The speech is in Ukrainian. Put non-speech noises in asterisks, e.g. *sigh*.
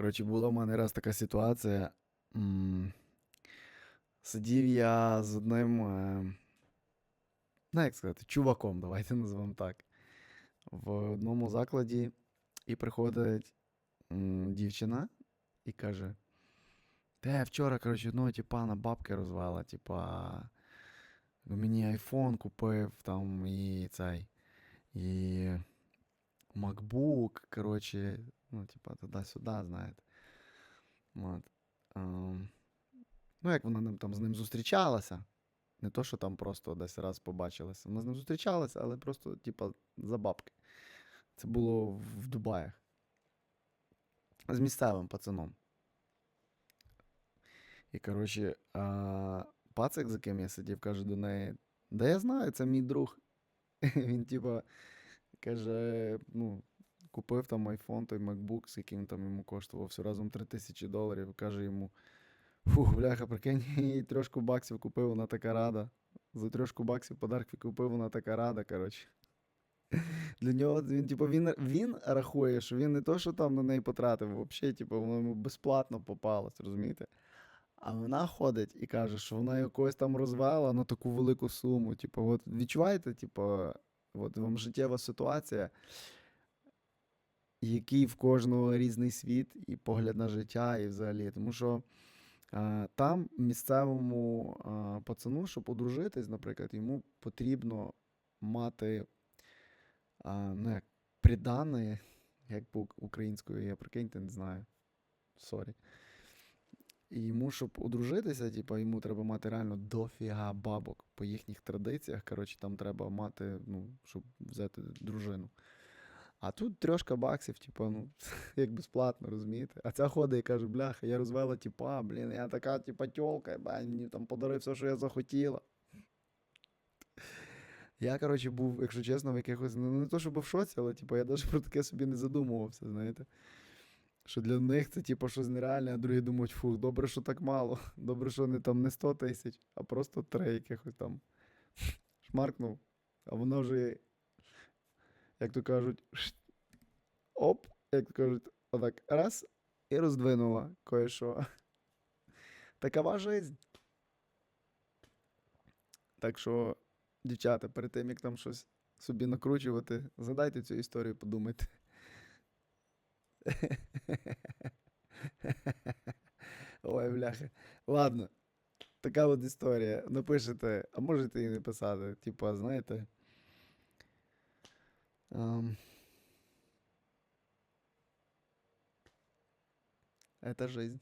Коротше, була в мене раз така ситуація. Сидів я з одним, е, ну як сказати, чуваком, давайте *laughs* назвемо так. В одному закладі, і приходить дівчина і каже: Те, вчора, коротше, ну, типа, на бабки розвела, типа, мені айфон купив там і цей. І MacBook, коротше, ну, типа, туди-сюди, знаєте. От. Ну, як вона там з ним зустрічалася. Не то, що там просто десь раз побачилася. Вона з ним зустрічалася, але просто, типа, за бабки. Це було в Дубаях. З місцевим пацаном. І, коротше, а, пацик, за ким я сидів, каже до неї: Да я знаю, це мій друг. *laughs* Він, типа, каже, ну, купив там айфон, той MacBook, з яким там йому коштував все разом 3 тисячі доларів. Каже йому: Фух, бляха, прикинь, *laughs* їй трьошку баксів купив, вона така рада. За трьошку баксів подарки купив, вона така рада, коротше. *laughs* Для нього він, типу, він, він рахує, що він не то, що там на неї потратив, взагалі, типу, воно йому безплатно попалось, розумієте? А вона ходить і каже, що вона якось там розвела на таку велику суму. Типу, от відчуваєте, типу, от вам життєва ситуація, який в кожного різний світ і погляд на життя, і взагалі. Тому що а, там місцевому а, пацану, щоб одружитись, наприклад, йому потрібно мати а, ну, як, придане, як по українською, я прикиньте, не знаю. Сорі. І йому, щоб одружитися, типу, йому треба мати реально дофіга бабок. По їхніх традиціях, коротше, там треба мати, ну, щоб взяти дружину. А тут трьошка баксів, типу, ну, *laughs* як безплатно, розумієте? А ця ходить і каже, бляха, я розвела типа, блін, я така, типа, тьолка, мені там подарив все, що я захотіла. Я, коротше, був, якщо чесно, в якихось, ну не то, щоб в шоці, але типу, я навіть про таке собі не задумувався, знаєте. Що для них це, типу, щось нереальне, а другі думають, фух, добре, що так мало. *laughs* Добре, що не там не 100 тисяч, а просто три якихось там. Шмаркнув. А вона вже, як то кажуть, оп, як то кажуть, отак раз і роздвинула кое-що. *laughs* Такова жизнь. Так що, дівчата, перед тим, як там щось собі накручувати, згадайте цю історію, подумайте. *laughs* Ой, бляха. Ладно. Така от історія. Напишете, а можете і не писати. Типа, знаєте. Ем, Это жизнь.